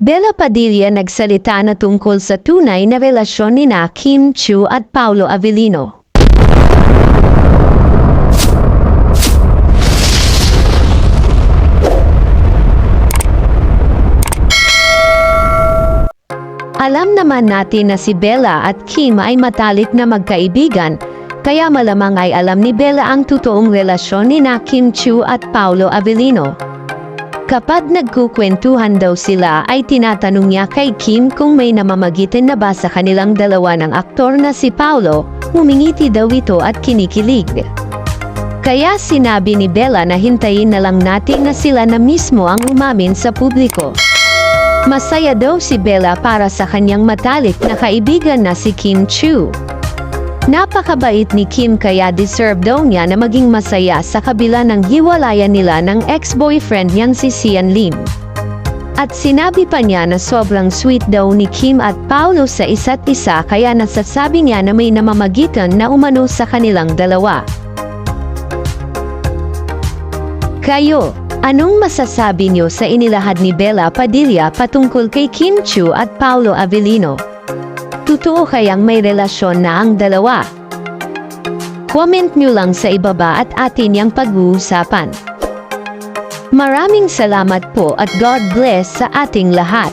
Bella Padilla nagsalita na tungkol sa tunay na relasyon ni na Kim Chu at Paulo Avellino. Alam naman natin na si Bella at Kim ay matalik na magkaibigan, kaya malamang ay alam ni Bella ang totoong relasyon ni na Kim Chu at Paulo Avellino. Kapag nagkukwentuhan daw sila ay tinatanong niya kay Kim kung may namamagitan na ba sa kanilang dalawa ng aktor na si Paulo, humingiti daw ito at kinikilig. Kaya sinabi ni Bella na hintayin na lang natin na sila na mismo ang umamin sa publiko. Masaya daw si Bella para sa kanyang matalik na kaibigan na si Kim Chu. Napakabait ni Kim kaya deserve daw niya na maging masaya sa kabila ng hiwalayan nila ng ex-boyfriend niyang si Sian Lim. At sinabi pa niya na sobrang sweet daw ni Kim at Paulo sa isa't isa kaya nasasabi niya na may namamagitan na umano sa kanilang dalawa. Kayo, anong masasabi niyo sa inilahad ni Bella Padilla patungkol kay Kim Chu at Paulo Avellino? Totoo kayang may relasyon na ang dalawa? Comment nyo lang sa ibaba at atin yang pag-uusapan. Maraming salamat po at God bless sa ating lahat.